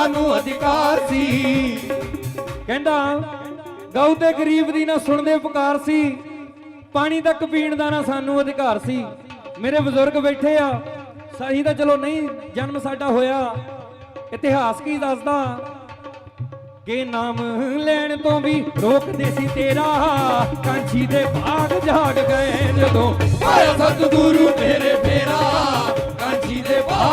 ਸਾਨੂੰ ਅਧਿਕਾਰ ਸੀ। ਕਹਿੰਦਾ, ਗਊ ਤੇ ਗਰੀਬ ਦੀ ਨਾ ਸੁਣਦੇ ਪੁਕਾਰ ਸੀ। ਪਾਣੀ ਤੱਕ ਪੀਣ ਦਾ ਨਾ ਸਾਨੂੰ ਅਧਿਕਾਰ ਸੀ। ਮੇਰੇ ਬਜ਼ੁਰਗ ਬੈਠੇ ਆ। ਸਹੀ ਤਾਂ ਚਲੋ ਨਹੀਂ, ਜਨਮ ਸਾਡਾ ਹੋਇਆ। ਇਤਿਹਾਸ ਕੀ ਦੱਸਦਾ? ਕਿ ਨਾਮ ਲੈਣ ਤੋਂ ਵੀ ਰੋਕਦੇ ਸੀ ਤੇਰਾ। ਕਾਂਛੀ ਦੇ ਭਾਗ ਜਾਗ ਗਏ ਜਦੋਂ। ਆਇਆ ਸਤਿਗੁਰੂ ਤੇਰੇ ਫੇਰਾ।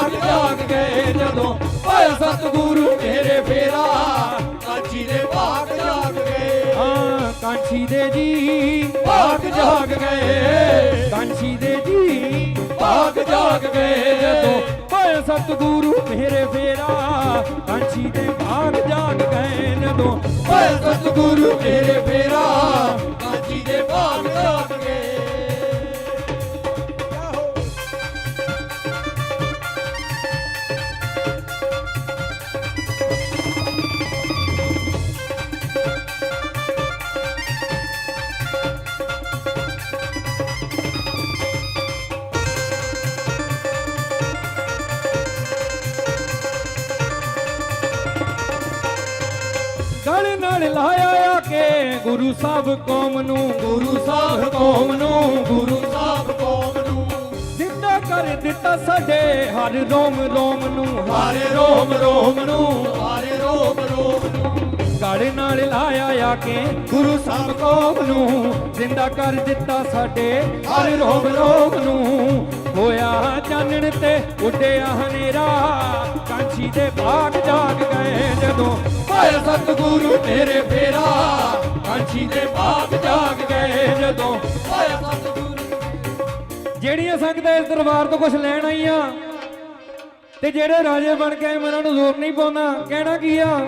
ਭਾਗ ਜਾਗ ਗਏ ਜਦੋਂ ਆਇਆ ਸਤਿਗੁਰੂ ਤੇਰੇ ਫੇਰਾ ਕਾਂਚੀ ਦੇ ਭਾਗ ਜਾਗ ਗਏ ਹਾਂ ਕਾਂਛੀ ਦੇ ਜੀ ਭਾਗ ਜਾਗ ਗਏ ਕਾਂਛੀ ਦੇ ਜੀ ਭਾਗ ਜਾਗ ਗਏ ਜਦੋਂ ਪਾਇਆ ਸਤਿਗੁਰੂ ਮੇਰੇ ਫੇਰਾ ਕਾਂਛੀ ਦੇ ਭਾਗ ਜਾਗ ਗਏ ਜਦੋਂ ਪਾਇਆ ਸਤਿਗੁਰੂ ਮੇਰੇ ਫੇਰਾ ਕਾਂਚੀ ਦੇ ਭਾਗ ਜਾਗ ਗਏ ਗੁਰੂ ਸਾਹਿਬ ਕੌਮ ਨੂੰ, ਗੁਰੂ ਸਾਹਿਬ ਕੌਮ ਨੂੰ, ਗੁਰੂ ਸਾਹਿਬ ਕੌਮ ਨੂੰ। ਜ਼ਿੰਦਾ ਕਰ ਦਿੱਤਾ ਸਾਡੇ, ਹਰ ਰੋਮ ਰੋਮ ਨੂੰ, ਹਾਰੇ ਰੋਮ ਰੋਮ ਨੂੰ, ਹਾਰੇ ਰੋਮ ਰੋਮ ਨੂੰ। ਗੜ ਨਾਲ ਲਾਇਆ ਆ ਕੇ ਗੁਰੂ ਸਾਹਿਬ ਕੌਮ ਨੂੰ, ਜ਼ਿੰਦਾ ਕਰ ਦਿੱਤਾ ਸਾਡੇ, ਹਰ ਰੋਮ ਰੋਮ ਨੂੰ। ਹੋਇਆ ਚਾਨਣ ਤੇ ਉੱਡਿਆ ਹਨੇਰਾ, ਕਾਂਛੀ ਦੇ ਬਾਗ ਜਾਗ ਗਏ ਜਦੋਂ। ਪਾਇਆ ਸਤਿਗੁਰੂ ਤੇਰੇ ਫੇਰਾ ਕਾਂਛੀ ਦੇ ਬਾਗ ਜਾਗ ਗਏ ਜਦੋਂ। ਆਇਆ ਸਤਿਗੁਰੂ। ਜਿਹੜੀਆਂ ਸੰਗਤਾਂ ਇਸ ਦਰਬਾਰ ਤੋਂ ਕੁਝ ਲੈਣ ਆਈਆਂ ਤੇ ਜਿਹੜੇ ਰਾਜੇ ਬਣ ਕੇ ਆਏ, ਮੈਂ ਉਹਨਾਂ ਨੂੰ ਜ਼ੋਰ ਨਹੀਂ ਪਾਉਣਾ ਕਹਿਣਾ ਕੀ ਆ?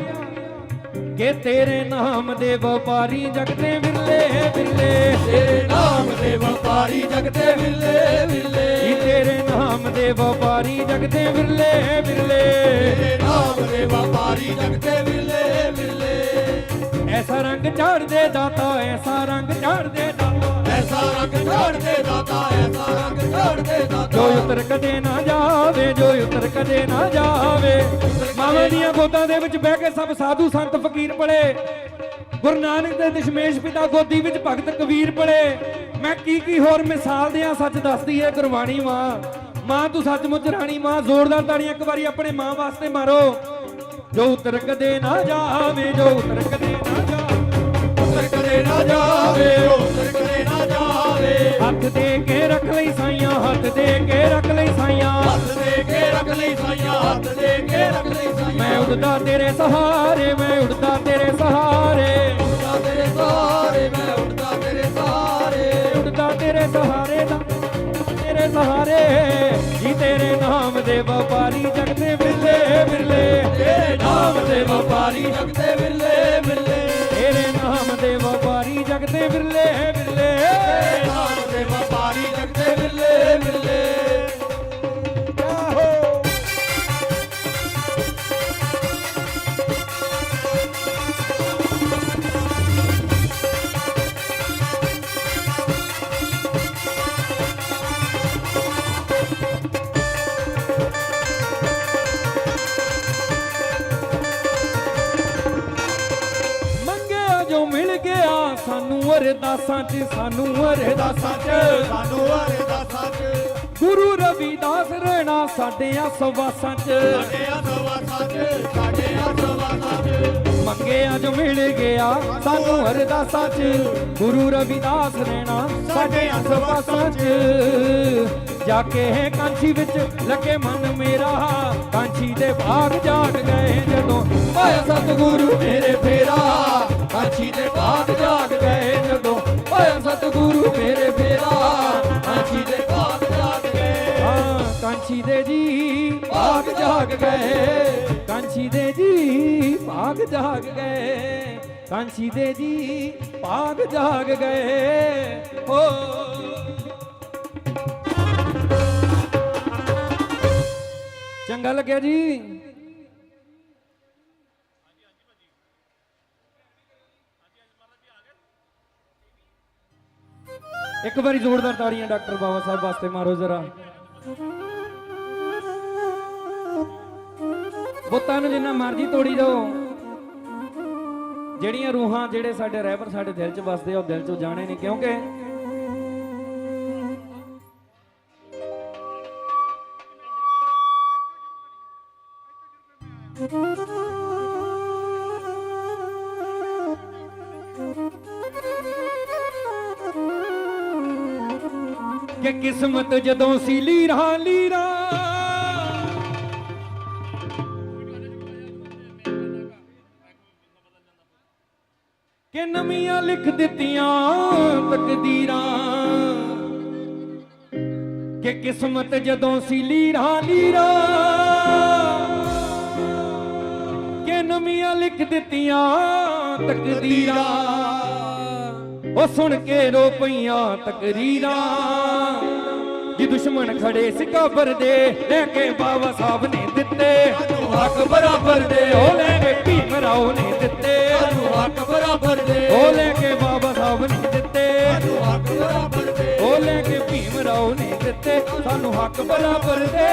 ਕਿ ਤੇਰੇ ਨਾਮ ਦੇ ਵਪਾਰੀ ਜਗਤੇ ਵਿਰਲੇ ਵਿਰਲੇ ਤੇਰੇ ਨਾਮ ਦੇ ਵਪਾਰੀ ਜਗਤੇ ਵਿਰਲੇ ਵਿਰਲੇ ਤੇਰੇ ਨਾਮ ਦੇ ਵਪਾਰੀ ਜਗਤੇ ਵਿਰਲੇ ਵਿਰਲੇ ਤੇਰੇ ਨਾਮ ਦੇ ਵਪਾਰੀ ਵਿਰਲੇ ਵਿਰਲੇ ਐਸਾ ਰੰਗ ਝਾੜਦੇ ਦਾਤਾ ਐਸਾ ਰੰਗ ਝਾੜਦੇ ਦਾਤਾ। ਐਸਾ ਰੰਗ ਝਾੜਦੇ ਦਾਤਾ ਐਸਾ ਰੰਗ ਝਾੜਦੇ ਦਾਤਾ। ਜੋ ਉਤਰ ਕਦੇ ਨਾ ਜਾਵੇ ਜੋ ਉਤਰ ਕਦੇ ਨਾ ਜਾਵੇ। ਮਾਵਾਂ ਦੀਆਂ ਗੋਦਾਂ ਦੇ ਵਿੱਚ ਬਹਿ ਕੇ ਸਭ ਸਾਧੂ ਸੰਤ ਫਕੀਰ ਪੜੇ ਗੁਰੂ ਨਾਨਕ ਦੇ ਦਸ਼ਮੇਸ਼ ਪਿਤਾ ਗੋਦੀ ਵਿੱਚ ਭਗਤ ਕਬੀਰ ਪੜੇ ਮੈਂ ਕੀ ਕੀ ਹੋਰ ਮਿਸਾਲ ਦਿਆਂ ਸੱਚ ਦੱਸਦੀ ਹੈ ਗੁਰਬਾਣੀ ਮਾਂ। ਮਾਂ ਤੂੰ ਸੱਚਮੁੱਚ ਰਾਣੀ ਮਾਂ ਜ਼ੋਰਦਾਰ ਤਾੜੀਆਂ ਇੱਕ ਵਾਰੀ ਆਪਣੇ ਮਾਂ ਵਾਸਤੇ ਮਾਰੋ। ਜੋ ਉਤਰ ਕਦੇ ਨਾ ਜਾਵੇ ਜੋ ਉਤਰ ਕਦੇ ਨਾ ਜਾਵੇ ਉਤਰ ਕਦੇ ਨਾ ਜਾਵੇ। ਹੱਥ ਦੇ ਕੇ ਰੱਖ ਲਈ ਸਾਈਆਂ ਹੱਥ ਦੇ ਕੇ ਰੱਖ ਲਈ ਸਾਈਆਂ। ਹੱਥ ਦੇ ਕੇ ਰੱਖ ਲਈ ਸਾਈਆਂ ਹੱਥ ਦੇ ਕੇ ਰੱਖ ਲਈ ਸਾਈਆਂ। ਮੈਂ ਉੱਡਦਾ ਤੇਰੇ ਸਹਾਰੇ ਮੈਂ ਉੱਡਦਾ ਤੇਰੇ ਸਹਾਰੇ। ਉੱਡਦਾ ਤੇਰੇ ਸਹਾਰੇ ਮੈਂ ਉੱਡਦਾ ਤੇਰੇ ਸਹਾਰੇ। ਉੱਡਦਾ ਤੇਰੇ ਸਹਾਰੇ ਦਾ ਤੇਰੇ ਸਹਾਰੇ। ਜੀ ਤੇਰੇ ਨਾਮ ਦੇ ਵਪਾਰੀ ਜਗਤੇ ਵਿਰਲੇ ਵਿਰਲੇ ਤੇਰੇ ਨਾਮ ਦੇ ਵਪਾਰੀ ਜਗਤੇ ਵਿਰਲੇ ਵਿਰਲੇ ਤੇਰੇ ਨਾਮ ਦੇ ਵਪਾਰੀ ਵਿਰਲੇ ਵਿਰਲੇ। ਅਰਦਾਸਾਂ 'ਚ ਸਾਨੂੰ ਅਰਦਾਸਾਂ 'ਚ। ਸਾਨੂੰ ਅਰਦਾਸਾਂ ਚ। ਗੁਰੂ ਰਵਿਦਾਸ ਰਹਿਣਾ ਸਾਡੇ ਸਵਾਸਾਂ 'ਚ। ਸਾਡੇ ਅਸਵਾਸਾਂ ਚ ਸਾਡੇ ਅਸਵਾਸਾਂ ਚ। ਮੰਗਿਆ ਜੋ ਮਿਲ ਗਿਆ ਸਾਨੂੰ ਅਰਦਾਸਾਂ 'ਚ। ਗੁਰੂ ਰਵਿਦਾਸ ਰਹਿਣਾ ਸਾਡੇ ਸਵਾਸਾਂ 'ਚ। ਜਾ ਕੇ ਕਾਂਛੀ ਵਿੱਚ ਲੱਗੇ ਮਨ ਮੇਰਾ। ਕਾਂਛੀ ਦੇ ਬਾਗ ਜਾਗ ਗਏ ਜਦੋਂ। ਪਾਇਆ ਸਤਿਗੁਰੂ ਮੇਰੇ ਫੇਰਾ। ਕਾਂਛੀ ਦੇ ਬਾਗ ਜਾਗ ਸਤਿਗੁਰੂ ਮੇਰੇ ਫੇਰਾ ਕਾਂਛੀ ਦੇ ਜਾਗ ਗਏ। ਹਾਂ ਕਾਂਛੀ ਦੇ ਜੀ ਬਾਗ ਜਾਗ ਗਏ। ਕਾਂਛੀ ਦੇ ਜੀ ਬਾਗ ਜਾਗ ਗਏ। ਕਾਂਛੀ ਦੇ ਜੀ ਬਾਗ ਜਾਗ ਗਏ। ਹੋ ਚੰਗਾ ਲੱਗਿਆ ਜੀ। ਇੱਕ ਵਾਰੀ ਜ਼ੋਰਦਾਰ ਤਾੜੀਆਂ ਡਾਕਟਰ ਬਾਬਾ ਸਾਹਿਬ ਵਾਸਤੇ ਮਾਰੋ ਜ਼ਰਾ। ਬੁੱਤਾਂ ਨੂੰ ਜਿੰਨਾ ਮਰਜ਼ੀ ਤੋੜੀ ਜਾਓ ਜਿਹੜੀਆਂ ਰੂਹਾਂ ਜਿਹੜੇ ਸਾਡੇ ਰਹਿਬਰ ਸਾਡੇ ਦਿਲ 'ਚ ਵਸਦੇ ਆ, ਉਹ ਦਿਲ 'ਚੋਂ ਜਾਣੇ ਨੇ। ਕਿਉਂਕਿ ਕਿਸਮਤ ਜਦੋਂ ਸੀ ਲੀਰਾ ਲੀਰਾ। ਕਿ ਨਵੀਆਂ ਲਿਖ ਦਿੱਤੀਆਂ ਤਕਦੀਰਾਂ। ਕਿ ਕਿਸਮਤ ਜਦੋਂ ਸੀ ਲੀਰਾ ਲੀਰਾ। ਕਿ ਨਵੀਆਂ ਲਿਖ ਦਿੱਤੀਆਂ ਤਕਦੀਰਾਂ। ਉਹ ਸੁਣ ਕੇ ਰੋ ਪਈਆਂ ਤਕਰੀਰਾਂ। ਜੀ ਦੁਸ਼ਮਣ ਖੜੇ ਸੀ ਕਾਬਰ ਦੇ, ਲੈ ਕੇ ਬਾਬਾ ਸਾਹਿਬ ਨੇ ਦਿੱਤੇ। ਸਾਨੂੰ ਹੱਕ ਬਰਾਬਰ ਦੇ, ਉਹ ਲੈ ਕੇ ਭੀਮ ਰਾਓ ਨੇ ਦਿੱਤੇ। ਸਾਨੂੰ ਹੱਕ ਬਰਾਬਰ ਦੇ, ਉਹ ਲੈ ਕੇ ਬਾਬਾ ਸਾਹਿਬ ਨੇ ਦਿੱਤੇ। ਸਾਨੂੰ ਹੱਕ ਬਰਾਬਰ ਦੇ, ਉਹ ਲੈ ਕੇ ਭੀਮ ਰਾਓ ਨੇ ਦਿੱਤੇ। ਸਾਨੂੰ ਹੱਕ ਬਰਾਬਰ ਦੇ।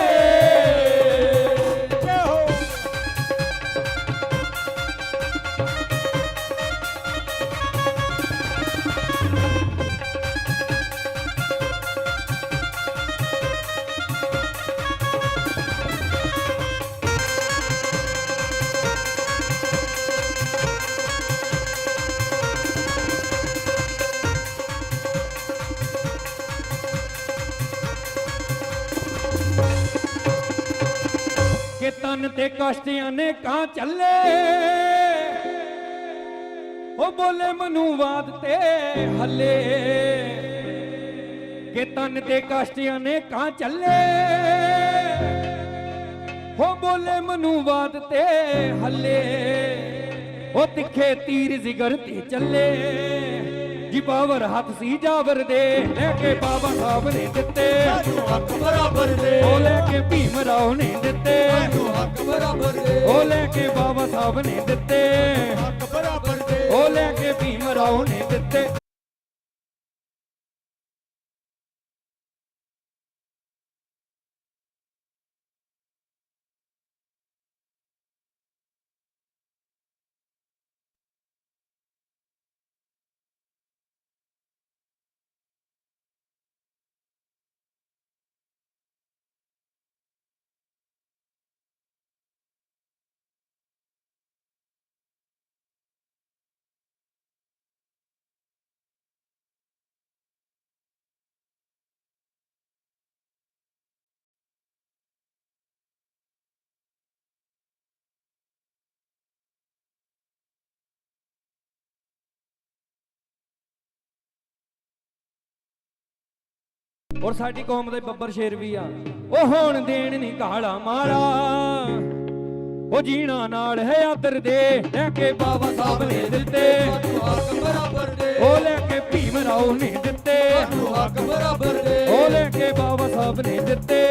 ਤੇ ਕਾਸ਼ਤੀਆਂ ਨੇ ਕਾਂ ਚੱਲੇ? ਉਹ ਬੋਲੇ ਮਨੂਵਾਦ ਤੇ ਹੱਲੇ। ਕਿ ਤਨ ਤੇ ਕਸ਼ਤੀਆਂ ਨੇ ਕਾਂ ਚੱਲੇ? ਹੋ ਬੋਲੇ ਮਨੂਵਾਦ ਤੇ ਹੱਲੇ। ਉਹ ਤਿੱਖੇ ਤੀਰ ਜ਼ਿਗਰ ਤੇ ਚੱਲੇ। ਜੀ ਬਾਵਰ ਹੱਥ ਸੀ ਜਾਵਰ ਦੇ ਲੈ ਕੇ ਬਾਬਾ ਸਾਹਿਬ ਨੇ ਦਿੱਤੇ। ਸਾਨੂੰ ਹੱਕ ਬਰਾਬਰ ਦੇ। ਉਹ ਲੈ ਕੇ ਭੀਮ ਰਾਓ ਨੇ ਦਿੱਤੇ। ਸਾਨੂੰ ਹੱਕ ਬਰਾਬਰ ਦੇ। ਉਹ ਲੈ ਕੇ ਬਾਬਾ ਸਾਹਿਬ ਨੇ ਦਿੱਤੇ। ਹੱਕ ਬਰਾਬਰ ਦੇ। ਉਹ ਲੈ ਕੇ ਭੀਮ ਰਾਓ ਨੇ ਦਿੱਤੇ। ਔਰ ਸਾਡੀ ਕੌਮ ਦੇ ਬੱਬਰ ਸ਼ੇਰ ਵੀ ਆ। ਉਹ ਹੋਣ ਦੇਣ ਨਹੀਂ ਕਾਲਾ ਮਾਰਾ ਉਹ ਜੀਣਾ ਨਾਲ ਹੈ ਆਦਰ ਦੇ ਲੈ ਕੇ ਬਾਬਾ ਸਾਹਿਬ ਨੇ ਦਿੱਤੇ। ਸਾਨੂੰ ਹੱਕ ਬਰਾਬਰ ਦੇ। ਉਹ ਲੈ ਕੇ ਭੀਮ ਰਾਓ ਨੇ ਦਿੱਤੇ। ਸਾਨੂੰ ਹੱਕ ਬਰਾਬਰ ਦੇ। ਉਹ ਲੈ ਕੇ ਬਾਬਾ ਸਾਹਿਬ ਨੇ ਦਿੱਤੇ।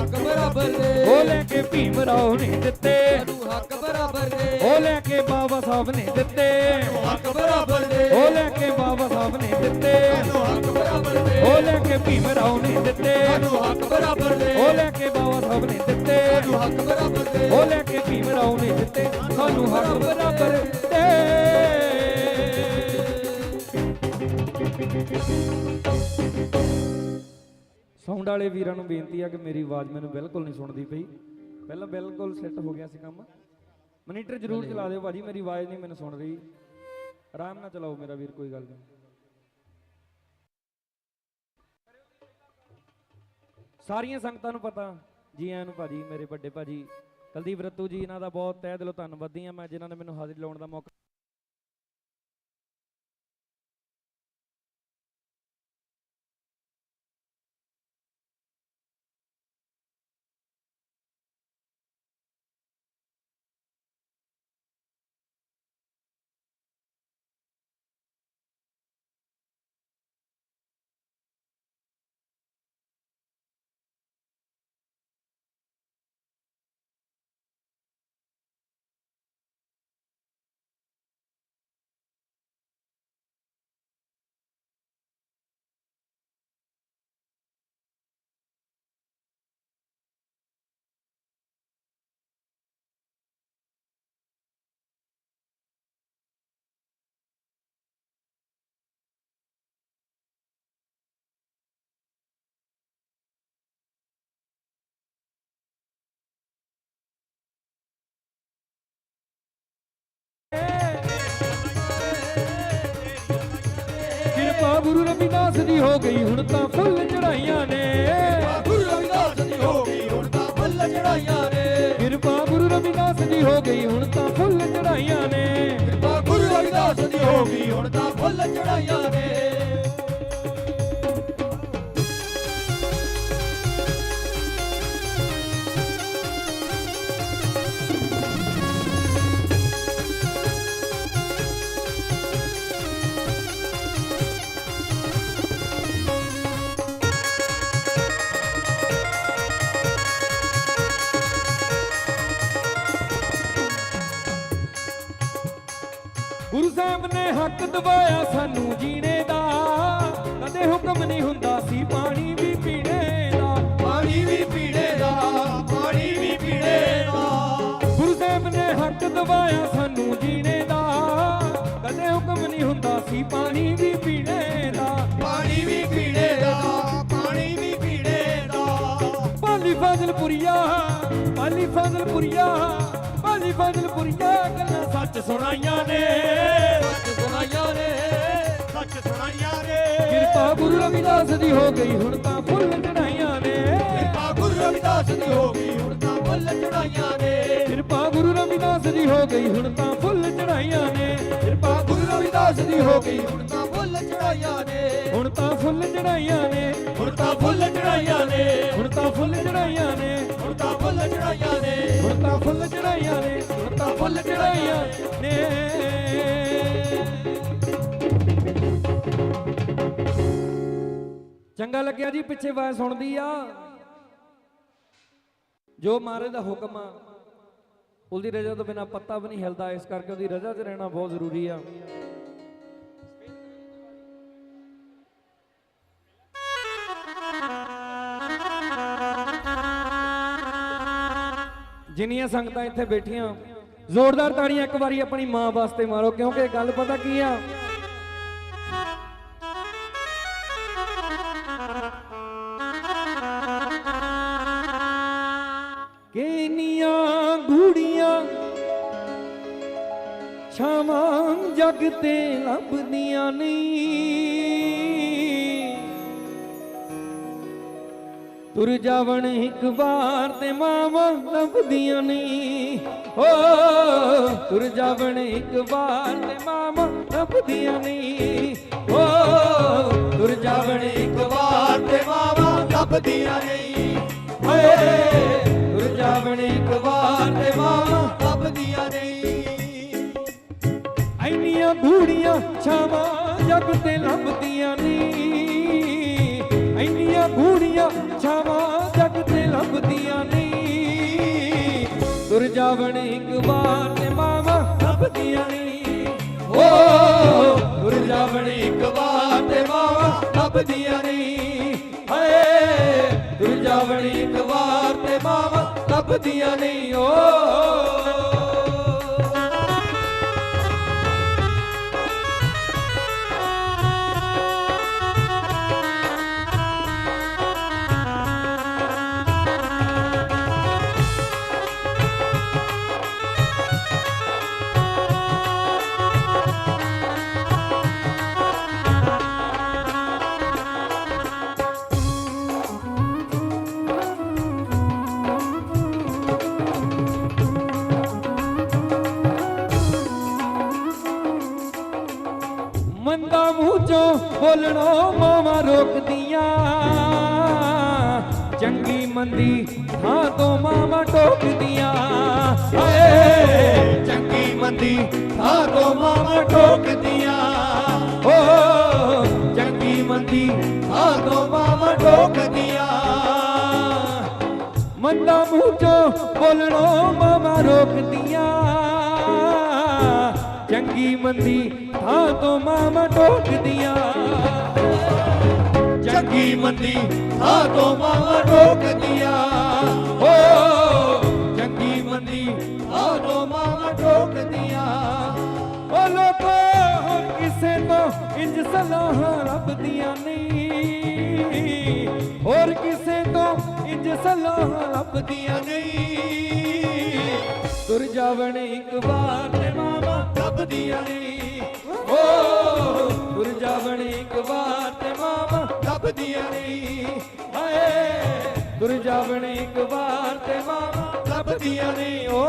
ਹੱਕ ਬਰਾਬਰ ਦੇ। ਉਹ ਲੈ ਕੇ ਭੀਮ ਰਾਓ ਨੇ ਦਿੱਤੇ। ਸਾਨੂੰ ਹੱਕ ਬਰਾਬਰ ਦੇ। ਉਹ ਲੈ ਕੇ ਬਾਬਾ ਸਾਹਿਬ ਨੇ ਦਿੱਤੇ। ਹੱਕ ਬਰਾਬਰ ਦੇ। ਉਹ ਲੈ ਕੇ ਬਾਬਾ ਸਾਹਿਬ ਨੇ ਦਿੱਤੇ। ਸਾਨੂੰ ਹੱਕ ਬਰਾਬਰ ਦੇ। ਉਹ ਲੈ ਕੇ ਭੀਮ ਰਾਓ ਨੇ ਦਿੱਤੇ। ਸਾਨੂੰ ਹੱਕ ਬਰਾਬਰ ਦੇ। ਉਹ ਲੈ ਕੇ ਬਾਬਾ ਸਾਹਿਬ ਨੇ ਦਿੱਤੇ। ਸਾਨੂੰ ਹੱਕ ਬਰਾਬਰ ਦੇ। ਉਹ ਲੈ ਕੇ ਭੀਮ ਰਾਓ ਨੇ ਦਿੱਤੇ। ਸਾਨੂੰ ਹੱਕ ਬਰਾਬਰ ਦੇ। ਸਾਊਂਡ ਵਾਲੇ ਵੀਰਾਂ ਨੂੰ ਬੇਨਤੀ ਆ ਕਿ ਮੇਰੀ ਆਵਾਜ਼ ਮੈਨੂੰ ਬਿਲਕੁਲ ਨਹੀਂ ਸੁਣਦੀ ਪਈ। ਪਹਿਲਾਂ ਬਿਲਕੁਲ ਸੈੱਟ ਹੋ ਗਿਆ ਸੀ ਕੰਮ। ਮਨੀਟਰ ਜ਼ਰੂਰ ਚਲਾ ਦਿਓ ਭਾਜੀ, ਮੇਰੀ ਆਵਾਜ਼ ਨਹੀਂ ਮੈਨੂੰ ਸੁਣ ਰਹੀ। ਆਰਾਮ ਨਾਲ ਚਲਾਓ ਮੇਰਾ ਵੀਰ, ਕੋਈ ਗੱਲ ਨਹੀਂ। ਸਾਰੀਆਂ ਸੰਗਤਾਂ ਨੂੰ ਪਤਾ ਜੀ ਆਇਆਂ ਨੂੰ ਭਾਜੀ, ਮੇਰੇ ਵੱਡੇ ਭਾਜੀ। ਕੁਲਦੀਪ ਰੱਤੂ ਜੀ, ਇਹਨਾਂ ਦਾ ਬਹੁਤ ਤਹਿ ਦਿਲੋਂ ਧੰਨਵਾਦੀ ਆ। ਮੈਂ ਜਿਨ੍ਹਾਂ ਨੇ ਮੈਨੂੰ ਹਾਜ਼ਰੀ ਲਾਉਣ ਦਾ ਮੌਕਾ ਗੁਰੂ ਰਵਿਦਾਸ ਦੀ ਹੋ ਗਈ ਹੁਣ ਤਾਂ ਫੁੱਲ ਚੜਾਈਆਂ ਨੇ। ਗੁਰੂ ਰਵਿਦਾਸ ਦੀ ਹੋ ਗਈ ਹੁਣ ਤਾਂ ਫੁੱਲ ਚੜਾਈਆਂ ਨੇ। ਕਿਰਪਾ ਗੁਰੂ ਰਵਿਦਾਸ ਦੀ ਹੋ ਗਈ ਹੁਣ ਤਾਂ ਫੁੱਲ ਚੜਾਈਆਂ ਨੇ। ਕਿਰਪਾ ਗੁਰੂ ਰਵਿਦਾਸ ਦੀ ਹੋ ਗਈ ਹੁਣ ਤਾਂ ਫੁੱਲ ਚੜਾਈਆਂ ਨੇ। ਗੁਰੂ ਸਾਹਿਬ ਨੇ ਹੱਕ ਦਵਾਇਆ ਸਾਨੂੰ ਜੀਣੇ ਦਾ। ਕਦੇ ਹੁਕਮ ਨਹੀਂ ਹੁੰਦਾ ਸੀ ਪਾਣੀ ਵੀ ਪੀਣੇ ਦਾ। ਪਾਣੀ ਵੀ ਪੀਣੇ ਦਾ ਪਾਣੀ ਵੀ ਪੀਣੇ ਦਾ। ਗੁਰੂ ਸਾਹਿਬ ਨੇ ਹੱਕ ਦਵਾਇਆ ਸਾਨੂੰ ਜੀਣੇ ਦਾ। ਕਦੇ ਹੁਕਮ ਨਹੀਂ ਹੁੰਦਾ ਸੀ ਪਾਣੀ ਵੀ ਪੀਣੇ ਦਾ। ਪਾਣੀ ਵੀ ਪੀਣੇ ਦਾ ਪਾਣੀ ਵੀ ਪੀਣੇ ਦਾ। ਪਾਲੀ ਫਾਜ਼ਲਪੁਰੀਆ ਪਾਲੀ ਫਾਜ਼ਲਪੁਰੀਆ ਪਾਲੀ ਫਾਜ਼ਲਪੁਰੀਆ ਸੁਣਾਈਆਂ ਨੇ। ਸੱਚ ਸੁਣਾਈਆਂ ਨੇ। ਸੱਚ ਸੁਣਾਈਆਂ ਨੇ। ਕਿਰਪਾ ਗੁਰੂ ਰਵਿਦਾਸ ਦੀ ਹੋ ਗਈ ਹੁਣ ਤਾਂ ਫੁੱਲ ਚੜਾਈਆਂ ਨੇ। ਕਿਰਪਾ ਗੁਰੂ ਰਵਿਦਾਸ ਦੀ ਹੋ ਗਈ ਹੁਣ ਤਾਂ ਫੁੱਲ ਚੜਾਈਆਂ ਨੇ। ਕਿਰਪਾ ਗੁਰੂ ਰਵਿਦਾਸ ਦੀ ਹੋ ਗਈ ਹੁਣ ਤਾਂ ਫੁੱਲ ਚੜਾਈਆਂ ਨੇ। ਕਿਰਪਾ ਗੁਰੂ ਰਵਿਦਾਸ ਦੀ ਹੋ ਗਈ ਹੁਣ ਤਾਂ ਫੁੱਲ ਚੜਾਈਆਂ ਨੇ। ਹੁਣ ਤਾਂ ਫੁੱਲ ਚੜਾਈਆਂ ਨੇ। ਹੁਣ ਤਾਂ ਨੇ। ਚੰਗਾ ਲੱਗਿਆ ਜੀ, ਪਿੱਛੇ ਆਵਾਜ਼ ਸੁਣਦੀ ਆ। ਜੋ ਮਾਰੇ ਦਾ ਹੁਕਮ ਆ, ਉਹਦੀ ਰਜ਼ਾ ਤੋਂ ਬਿਨਾ ਪੱਤਾ ਵੀ ਨਹੀਂ ਹਿਲਦਾ, ਇਸ ਕਰਕੇ ਉਹਦੀ ਰਜ਼ਾ 'ਚ ਰਹਿਣਾ ਬਹੁਤ ਜ਼ਰੂਰੀ ਆ। ਜਿੰਨੀਆਂ ਸੰਗਤਾਂ ਇੱਥੇ ਬੈਠੀਆਂ ਜ਼ੋਰਦਾਰ ਤਾੜੀਆਂ ਇੱਕ ਵਾਰੀ ਆਪਣੀ ਮਾਂ ਵਾਸਤੇ ਮਾਰੋ, ਕਿਉਂਕਿ ਗੱਲ ਪਤਾ ਕੀ ਆ? ਕਿੰਨੀਆਂ ਗੂੜੀਆਂ ਛਾਵਾਂ ਜਗ ਤੇ ਲੱਭਦੀਆਂ ਨਹੀਂ ਤੁਰ ਜਾਵਣ ਇੱਕ ਵਾਰ ਤੇ ਮਾਵਾਂ ਲੱਭਦੀਆਂ ਨਹੀਂ ਓ, ਤੁਰ ਜਾਵਣ ਇੱਕ ਵਾਰ ਤੇ ਮਾਵਾਂ ਲੱਭਦੀਆਂ ਨਹੀਂ। ਓ, ਤੁਰ ਜਾਵਣ ਇੱਕ ਵਾਰ ਵਾਰ ਤੇ ਮਾਵਾ ਲੱਭਦੀਆਂ ਨਹੀਂ। ਹਾਏ ਤੁਰ ਜਾਵਣ ਇੱਕ ਵਾਰ ਤੇ ਮਾਵਾਂ ਲੱਭਦੀਆਂ ਨਹੀਂ। ਐਨੀਆਂ ਗੂੜੀਆਂ ਛਾਵਾਂ ਜਗ ਤੇ ਲੱਭਦੀਆਂ ਨਹੀਂ। ਐਨੀਆਂ ਗੂੜੀਆਂ ਛਾਵਾਂ ਜਗ ਤੇ ਲੱਭਦੀਆਂ ਨਹੀਂ। ਤੁਰ ਜਾਵਣ ਇੱਕ ਵਾਰ ਤੇ ਮਾਵਾਂ ਲੱਭਦੀਆਂ ਨਹੀਂ। ਓ ਤੁਰ ਜਾਵਣ ਇੱਕ ਵਾਰ ਤੇ ਮਾਵਾਂ ਲੱਭਦੀਆਂ ਨਹੀਂ। ਹਾਏ ਤੁਰ ਜਾਵਣ ਇੱਕ ਵਾਰ ਤੇ ਮਾਵਾਂ ਲੱਭਦੀਆਂ ਨਹੀਂ। ਓ ਬੋਲਣੋਂ ਮਾਵਾਂ ਰੋਕਦੀਆਂ। ਚੰਗੀ ਮੰਦੀ ਥਾਂ ਤੋਂ ਮਾਵਾਂ ਟੋਕਦੀਆਂ। ਹਾਏ, ਚੰਗੀ ਮੰਦੀ ਥਾਂ ਤੋਂ ਮਾਵਾ ਠੋਕਦੀਆਂ ਓ, ਚੰਗੀ ਮੰਦੀ ਥਾਂ ਤੋਂ ਮਾਵਾ ਠੋਕਦੀਆਂ ਮੰਦਾ ਮੂੰਹ ਚੋਂ ਬੋਲਣੋਂ ਮਾਵਾਂ ਰੋਕਦੀਆਂ। ਚੰਗੀ ਮੰਦੀ ਥਾਂ ਤੋਂ ਮਾਵਾਂ ਟੋਕਦੀਆਂ। ਚੰਗੀ ਮੰਦੀ ਥਾਂ ਤੋਂ ਮਾਵਾ ਠੋਕਦੀਆਂ ਓ, ਚੰਗੀ ਮੰਦੀ ਥਾਂ ਤੋਂ ਮਾਵਾ ਠੋਕਦੀਆਂ ਓ ਲੋਕੋ ਕਿਸੇ ਤੋਂ ਇੰਜ ਸਲਾਹਾਂ ਲੱਭਦੀਆਂ ਨਹੀਂ। ਹੋਰ ਕਿਸੇ ਤੋਂ ਇੰਜ ਸਲਾਹਾਂ ਲੱਭਦੀਆਂ ਨਹੀਂ। ਤੁਰ ਜਾਵਣ ਇੱਕ ਵਾਰ ਤੇ ਮਾਵਾ ਲੱਭਦੀਆਂ ਨਹੀਂ ਓ, ਤੁਰ ਜਾਵਣ ਇੱਕ ਵਾਰ ਤੇ ਮਾਵਾ ਲੱਭਦੀਆਂ ਨਹੀਂ ਹਾਏ, ਤੁਰ ਜਾਵਣ ਇੱਕ ਵਾਰ ਤੇ ਮਾਵਾ ਲੱਭਦੀਆਂ ਨਹੀਂ ਓ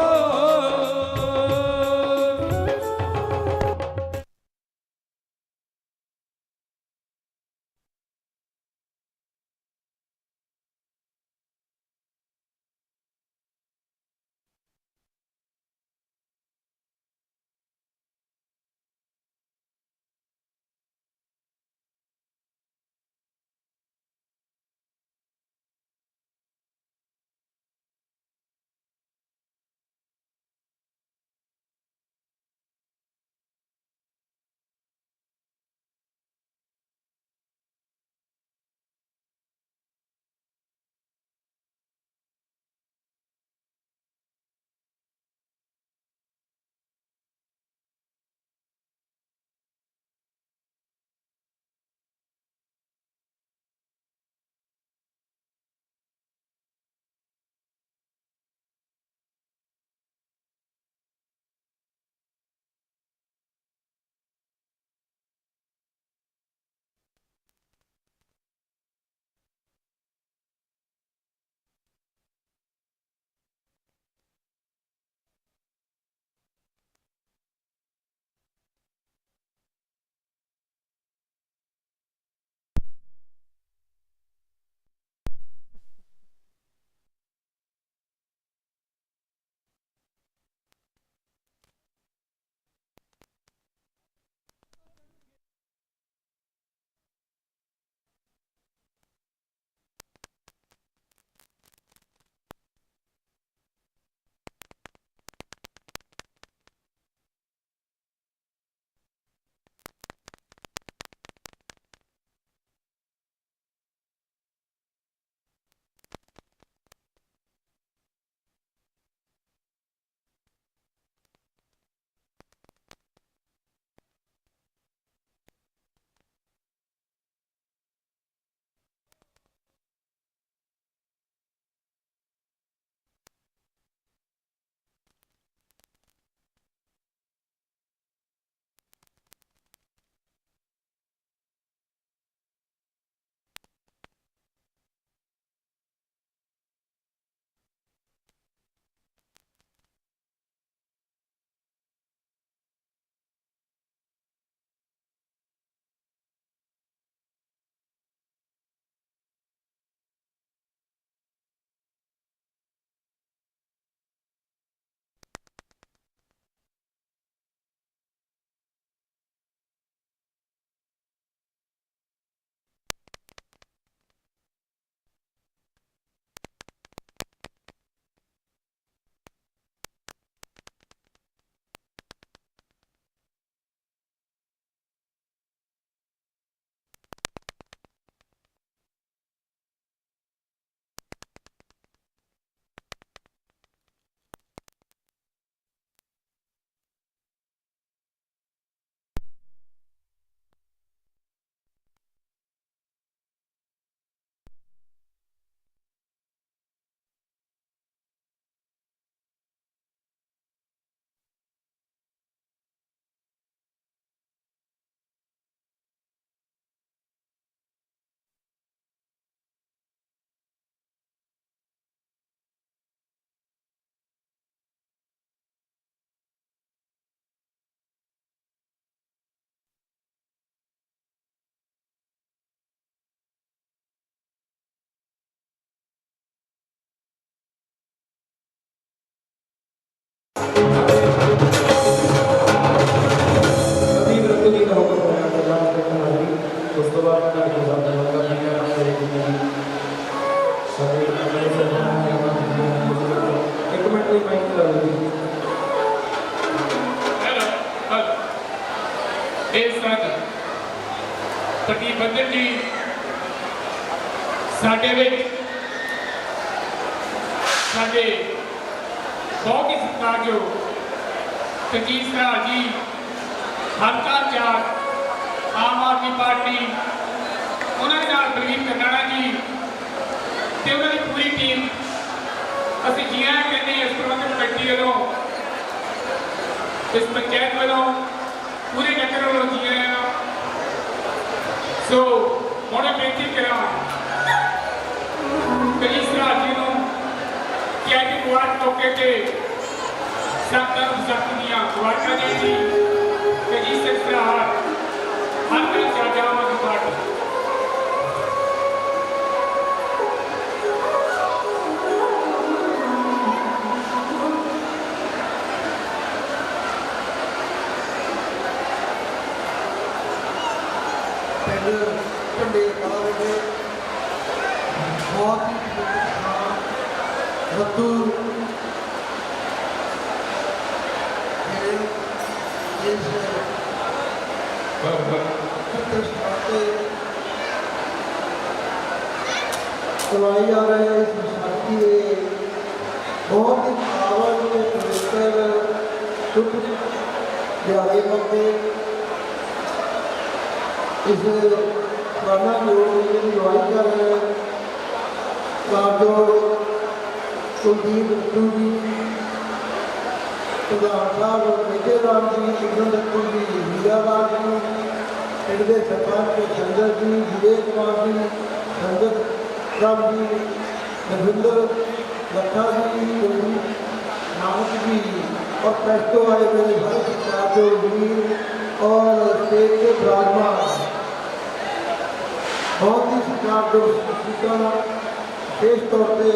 ਸਾਡੇ ਵਿੱਚ। ਸਾਡੇ ਬਹੁਤ ਹੀ ਸਤਿਕਾਰਯੋਗ ਤਕੀਸਰਾ ਜੀ ਹਲਕਾ ਚਾਰ ਆਮ ਆਦਮੀ ਪਾਰਟੀ, ਉਹਨਾਂ ਦੇ ਨਾਲ ਬਲਵੀਰ ਕੰਨਾੜਾ ਜੀ ਤੇ ਉਹਨਾਂ ਦੀ ਪੂਰੀ ਟੀਮ ਅਸੀਂ ਜੀਆਂ ਕਹਿੰਦੇ ਇਸ ਪ੍ਰਬੰਧਕ ਕਮੇਟੀ ਵੱਲੋਂ, ਇਸ ਪੰਚਾਇਤ ਵੱਲੋਂ, ਪੂਰੇ ਨਗਰ ਵੱਲੋਂ ਜੀਆਂ ਸੋ ਹੁਣ ਬੇਨਤੀ ਕਰਾਂ ਕਲੀਸਰਾ ਜੀ ਨੂੰ ਕਿ ਅੱਜ ਮੁਬਾਰਕ ਮੌਕੇ ਤੇ ਸੰਤਾਂ ਸਖਤ ਦੀਆਂ ਮੁਬਾਰਕਾਂ ਦੇ ਜੀ ਕਲੀਸਰਾ ਹਰ ਕੋਈ ਚਾਜਾਵਾਂ ਦੀ ਪਾਰਟੀ ਰੱਤੂ ਮੇਰੇ ਇਸ ਕਿਤੇ ਸਟਾਤੇ ਚਲਾਈ ਜਾ ਰਹੇ ਇਸ ਵਿਸਾਖੀ ਦੇ ਬਹੁਤ ਹੀ ਪਾਵਨ ਤੇ ਪਵਿੱਤਰ ਸ਼ੁਭ ਦਿਹਾੜੇ ਮੌਕੇ ਇਸ ਪੁਰਾਣਾ ਜੋੜ ਮੇਲੇ ਦੀ ਅਗਵਾਈ ਕਰ ਰਹੇ ਕਾਰਜੋ ਕੁਲਦੀਪ ਰੱਤੂ ਜੀ ਪ੍ਰਧਾਨ ਸਾਹਿਬ ਮੇਜਰ ਰਾਮ ਜੀ ਸਿਗਨ ਰੱਤੂ ਜੀ ਹੀਰਾਬਾਦ ਜੀ ਪਿੰਡ ਦੇ ਸਰਪੰਚ ਸੰਜਰ ਜੀ ਵਿਵੇਕ ਕੁਮਾਰ ਜੀ ਸੰਗਤ ਰਾਮ ਜੀ ਨਵਿੰਦਰ ਲੱਖਾ ਜੀ ਕੁਲਦੀਪ ਨਾਮਕ ਜੀ और प्रेस्टो आए मेरे घर काजो वीर और स्टेज के ब्राह्मण बहुत ही सरकार जो सूचना विशेष तौर पे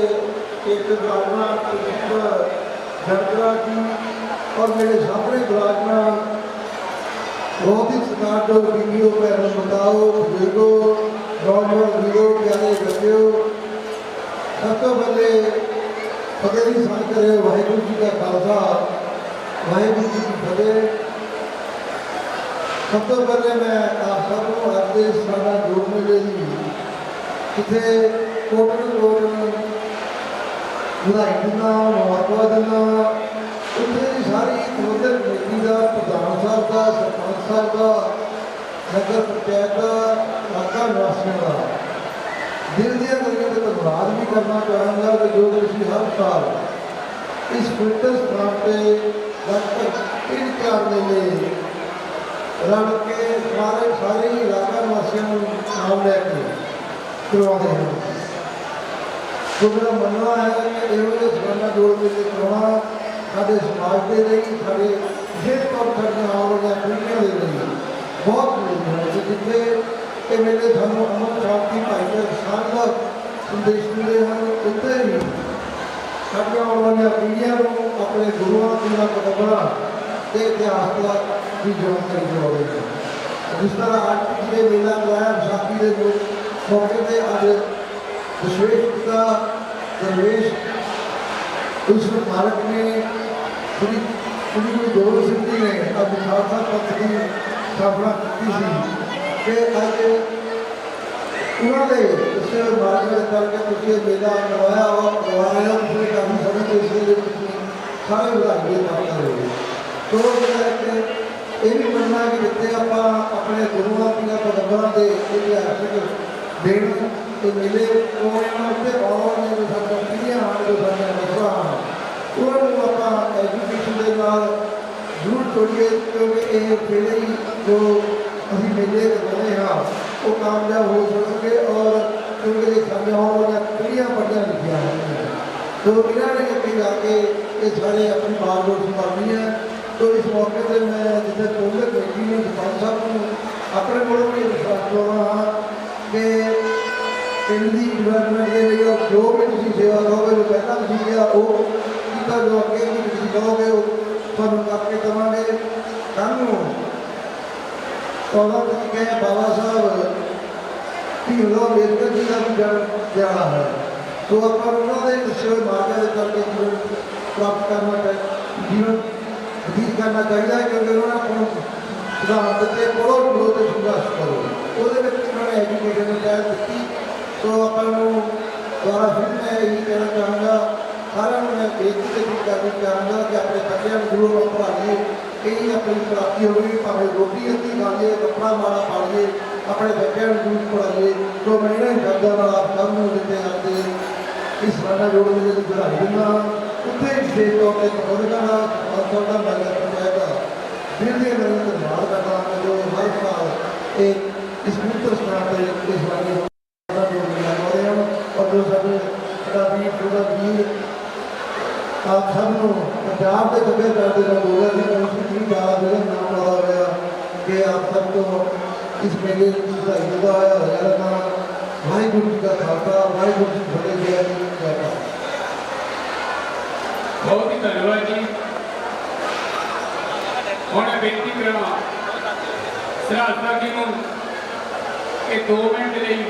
ایک گارنا ایک جھنڈرا کی اور میرے سامنے گارنا بہت ہی سرکار جو بیویوں بتاؤ بزرگوں نوجوان بیویوں پیارے بچوں سب تو پہلے فضر سان کرے واحر جی کا خالصہ واحر جی کی فضح سب تو پہلے میں آپ سب کو اپنے سارا جوڑنے کے لیے کتنے کوٹن کوٹن ਵਧਾਈ ਦਿੰਦਾ ਮੁਬਾਰਕਬਾਦ ਦਿੰਦਾ ਉੱਥੇ ਦੀ ਸਾਰੀ ਪ੍ਰਬੰਧਕ ਕਮੇਟੀ ਦਾ ਪ੍ਰਧਾਨ ਸਾਹਿਬ ਦਾ ਸਰਪੰਚ ਸਾਹਿਬ ਦਾ ਨਗਰ ਪੰਚਾਇਤ ਦਾ ਇਲਾਕਾ ਨਿਵਾਸੀਆਂ ਦਾ ਦਿਲ ਦੀਆਂ ਗੱਲਾਂ ਤੇ ਧੰਨਵਾਦ ਵੀ ਕਰਨਾ ਚਾਹਾਂਗਾ ਕਿ ਜੋ ਤੁਸੀਂ ਹਰ ਸਾਲ ਇਸ ਪਵਿੱਤਰ ਸਥਾਨ ਤੇ ਲਗਭਗ ਤਿੰਨ ਚਾਰ ਮਹੀਨੇ ਰਲ ਕੇ ਸਾਰੇ ਸਾਰੇ ਹੀ ਇਲਾਕਾ ਨਿਵਾਸੀਆਂ ਨੂੰ ਨਾਲ ਲੈ ਕੇ ਕਰਵਾਉਂਦੇ ਹਨ ਸੋ ਮੇਰਾ ਮੰਨਣਾ ਹੈ ਕਿ ਇਹੋ ਜਿਹੇ ਸਥਾਨਾਂ ਜੋੜ ਮੇਲੇ ਕਰਾਉਣਾ ਸਾਡੇ ਸਮਾਜ ਦੇ ਲਈ, ਸਾਡੇ ਵਿਸ਼ੇਸ਼ ਤੌਰ ਤੇ ਸਾਡੀਆਂ ਆਉਣ ਵਾਲੀਆਂ ਪੀੜ੍ਹੀਆਂ ਦੇ ਲਈ ਬਹੁਤ ਜ਼ਰੂਰੀ ਹੈ ਜਿੱਥੇ ਇਹ ਮੇਲੇ ਸਾਨੂੰ ਅਮਨ ਸ਼ਾਂਤੀ ਭਾਈਚਾਰਕ ਸਾਂਝ ਦਾ ਸੰਦੇਸ਼ ਦਿੰਦੇ ਹਨ, ਉੱਥੇ ਹੀ ਸਾਡੀਆਂ ਆਉਣ ਵਾਲੀਆਂ ਪੀੜ੍ਹੀਆਂ ਨੂੰ ਆਪਣੇ ਗੁਰੂਆਂ ਦੀਆਂ ਕਦਮਾਂ ਤੇ ਇਤਿਹਾਸ ਦਾ ਵੀ ਜਾਣਕਾਰੀ ਦਿਵਾਉਂਦੇ ਹਨ ਜਿਸ ਤਰ੍ਹਾਂ ਅੱਜ ਪਿਛਲੇ ਮੇਲਾ ਲਾਇਆ ਵਿਸਾਖੀ ਦੇ ਜੋ ਮੌਕੇ ਤੇ ਅੱਜ ਵਿਸ਼ੇਸ਼ ਪਿਤਾ ਦਰਵੇਸ਼, ਉਸ ਮਾਲਕ ਨੇ ਸ੍ਰੀ ਸ੍ਰੀ ਗੁਰੂ ਗੋਬਿੰਦ ਸਿੰਘ ਜੀ ਨੇ, ਅੱਜ ਖਾਲਸਾ ਪੰਥ ਦੀ ਸਥਾਪਨਾ ਕੀਤੀ ਸੀ ਕਿ ਅੱਜ ਉਹਨਾਂ ਦੇ ਉਸ ਮਾਰਗ ਦੇ ਕਰਕੇ ਤੁਸੀਂ ਇਹ ਮੇਲਾ ਕਰਵਾਇਆ ਵਾ ਕਰਵਾਇਆ ਤੁਸੀਂ ਕਾਫੀ ਸਮੇਂ ਤੋਂ ਇਸ ਦੇ ਤੁਸੀਂ ਸਾਰੇ ਵਧਾਈ ਦੇ ਪਾਤਰ ਹੋਏ ਸੋ ਜਿਹੜਾ ਕਿ ਇਹ ਵੀ ਮੰਨਣਾ ਕਿ ਜਿੱਥੇ ਆਪਾਂ ਆਪਣੇ ਗੁਰੂਆਂ ਦੀਆਂ ਪਦਮਾਂ ਦੇ ਇਤਿਹਾਸਕ ਦੇਣ ਤੇ ਮੇਲੇ ਉਹਨਾਂ ਉੱਤੇ ਆਉਣ ਨੇ ਜੋ ਸਾਡੀਆਂ ਪੀੜ੍ਹੀਆਂ ਹਨ ਜੋ ਸਾਡੀਆਂ ਨਸਲਾਂ ਹਨ ਉਹਨਾਂ ਨੂੰ ਆਪਾਂ ਐਜੂਕੇਸ਼ਨ ਦੇ ਨਾਲ ਜ਼ਰੂਰ ਜੋੜੀਏ ਕਿਉਂਕਿ ਇਹ ਜਿਹੜੇ ਹੀ ਜੋ ਅਸੀਂ ਮੇਲੇ ਕਰਵਾਉਂਦੇ ਹਾਂ ਉਹ ਕਾਮਯਾਬ ਹੋ ਸਕਣਗੇ ਔਰ ਕਿਉਂਕਿ ਇਹ ਸਾਡੀਆਂ ਆਉਣ ਵਾਲੀਆਂ ਪੀੜ੍ਹੀਆਂ ਪੜ੍ਹੀਆਂ ਲਿਖੀਆਂ ਹਨ ਤੋ ਇਹਨਾਂ ਨੇ ਅੱਗੇ ਜਾ ਕੇ ਇਹ ਸਾਰੇ ਆਪਣੀ ਬਾਗਡੋਰ ਸੰਭਾਲਣੀ ਹੈ ਤੋ ਇਸ ਮੌਕੇ ਤੇ ਪਿੰਡ ਦੀ ਡਿਵੈਲਪਮੈਂਟ ਦੇ ਲਈ ਉਹ ਜੋ ਵੀ ਤੁਸੀਂ ਸੇਵਾ ਕਰੋਗੇ ਜੋ ਪਹਿਲਾਂ ਤੁਸੀਂ ਕਿਹਾ, ਉਹ ਕੀਤਾ ਜੋ ਅੱਗੇ ਵੀ ਤੁਸੀਂ ਕਹੋਗੇ ਉਹ ਤੁਹਾਨੂੰ ਕਰਕੇ ਦੇਵਾਂਗੇ। ਕੱਲ੍ਹ ਨੂੰ ਚੌਦਾਂ ਤਰੀਕੇ ਬਾਬਾ ਸਾਹਿਬ ਭੀਮਰਾਓ ਅੰਬੇਦਕਰ ਜੀ ਦਾ ਵੀ ਜਨਮ ਹੈ। ਸੋ ਆਪਾਂ ਉਹਨਾਂ ਦੇ ਦੱਸੇ ਹੋਏ ਮਾਰਗ ਦੇ ਕਰਕੇ ਜੀਵਨ ਪ੍ਰਾਪਤ ਕਰਨਾ ਚਾਹੀਦਾ ਜੀਵਨ ਬਤੀਤ ਕਰਨਾ ਚਾਹੀਦਾ ਕਿਉਂਕਿ ਉਹਨਾਂ ਨੂੰ ਸਿਧਾਂਤ ਦਿੱਤੇ ਪੜੋ ਪੜੋ ਤੇ ਸੰਘਰਸ਼ ਕਰੋ। ਉਹਦੇ ਵਿੱਚ ਉਹਨਾਂ ਨੇ ਐਜੂਕੇਸ਼ਨ ਦੀ ਦਿੱਤੀ। ਸੋ ਆਪਾਂ ਨੂੰ ਦੁਆਰਾ ਫਿਰ ਮੈਂ ਇਹੀ ਕਹਿਣਾ ਚਾਹਾਂਗਾ, ਸਾਰਿਆਂ ਨੂੰ ਮੈਂ ਬੇਨਤੀ ਤੇ ਕਰਨੀ ਚਾਹਾਂਗਾ ਕਿ ਆਪਣੇ ਬੱਚਿਆਂ ਨੂੰ ਗੁਰੂ ਨੂੰ ਪੜ੍ਹਾਈਏ ਇਹ ਆਪਣੀ ਪ੍ਰਾਪਤੀ ਹੋਵੇ, ਭਾਵੇਂ ਰੋਟੀ ਅੱਧੀ ਖਾ ਲਈਏ, ਕੱਪੜਾ ਮਾੜਾ ਪਾ ਲਈਏ, ਆਪਣੇ ਬੱਚਿਆਂ ਨੂੰ ਗੁਰੂ ਪੜ੍ਹਾਈਏ ਸੋ ਮੈਂ ਇਹਨਾਂ ਸ਼ਬਦਾਂ ਨਾਲ ਆਪ ਸਭ ਨੂੰ ਦਿੱਤੇ ਜਾਂਦੇ ਇਸ ਰਾਣਾ ਜੋੜ ਮੇਲੇ ਦੀ ਵਧਾਈ ਦਿੰਦਾ ਉੱਥੇ ਵਿਸ਼ੇਸ਼ ਤੌਰ ਤੇ ਪ੍ਰਬੰਧਕਾਂ ਦਾ ਔਰ ਤੁਹਾਡਾ ਨਗਰ ਪੰਚਾਇਤ ਦਾ ਦਿਲ ਦੇ ਅੰਦਰ ਧੰਨਵਾਦ ਕਰਦਾ ਜੋ ਹਰ ਸਾਲ ਇਹ ਇਸ ਪਵਿੱਤਰ ਸਥਾਨ ਤੇ ਇਸ ਵਾਰੀ ਦਾ ਜੋ ਮਨਾਉਂਦੇ ਹਨ ਔਰ ਜੋ ਸਾਡੇ ਅਕਾਦਮੀ ਪੂਰਾ ਵੀਰ ਆਪ ਸਭ ਨੂੰ ਪੰਜਾਬ ਦੇ ਸੱਭਿਆਚਾਰ ਦੇ ਨਾਲ ਬੋਲਿਆ ਸੀ ਉਸ ਨੂੰ ਦਾ ਜਿਹੜਾ ਨਾਮ ਆਦਾ ਹੋਇਆ ਕਿ ਆਪ ਸਭ ਤੋਂ ਇਸ ਮੇਲੇ ਦੀ ਵਧਾਈ ਦਿੰਦਾ ਹੋਇਆ। ਹਜ਼ਾਰਾਂ ਨਾਲ ਵਾਹਿਗੁਰੂ ਜੀ ਦਾ ਖਾਲਸਾ, ਵਾਹਿਗੁਰੂ ਜੀ ਫਤਿਹ, ਜੀ ਜੈ ਭਾਰਤ। ਬਹੁਤ ਹੀ ਧੰਨਵਾਦ ਜੀ। ਹੁਣ ਬੇਨਤੀ ਕਰਾਂ ਸਰਾਜਾ ਜੀ ਨੂੰ ਕਿ 2 ਮਿੰਟ ਲਈ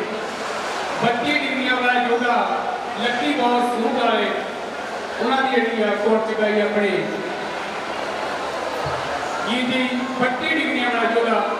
32 ਡਿਗਰੀਆਂ ਵਾਲਾ ਯੋਗਾ ਲੱਕੀ ਬੌਸ ਸੂਟ ਵਾਲੇ। ਉਹਨਾਂ ਦੀ ਜਿਹੜੀ ਆ ਕੋਟ ਚਕਾਈ ਆਪਣੇ। ਜੀ ਦੀ 32 ਡਿਗਰੀਆਂ ਵਾਲਾ ਯੋਗਾ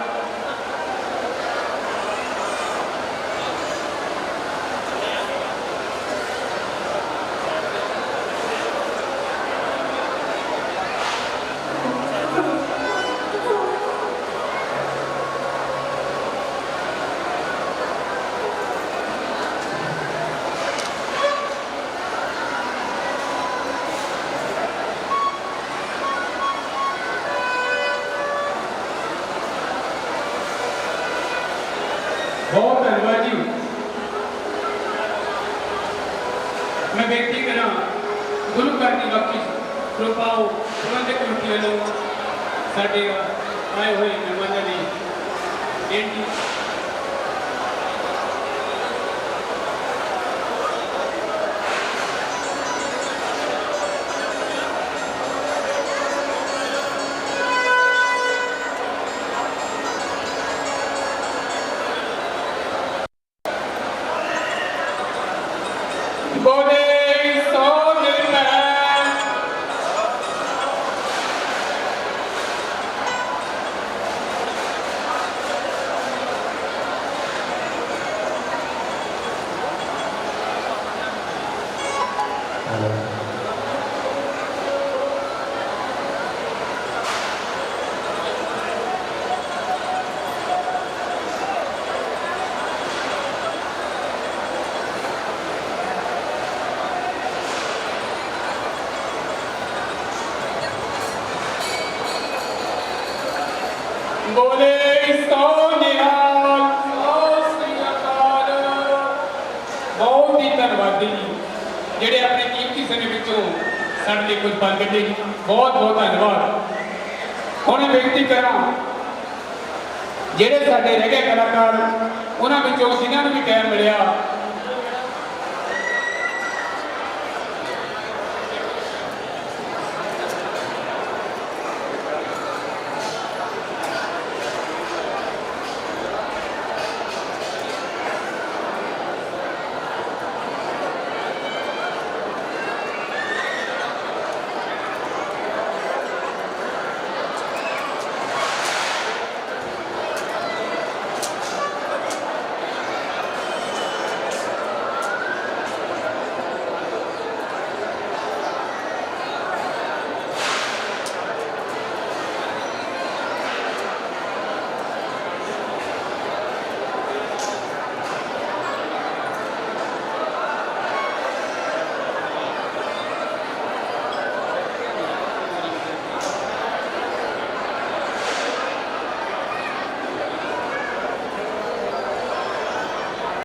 ਬਹੁਤ ਬਹੁਤ ਧੰਨਵਾਦ। ਹੁਣ ਮੈਂ ਬੇਨਤੀ ਕਰਾਂ, ਜਿਹੜੇ ਸਾਡੇ ਰਹਿ ਗਏ ਕਲਾਕਾਰ, ਉਹਨਾਂ ਵਿੱਚੋਂ ਜਿਨ੍ਹਾਂ ਨੂੰ ਵੀ ਟਾਈਮ ਮਿਲਿਆ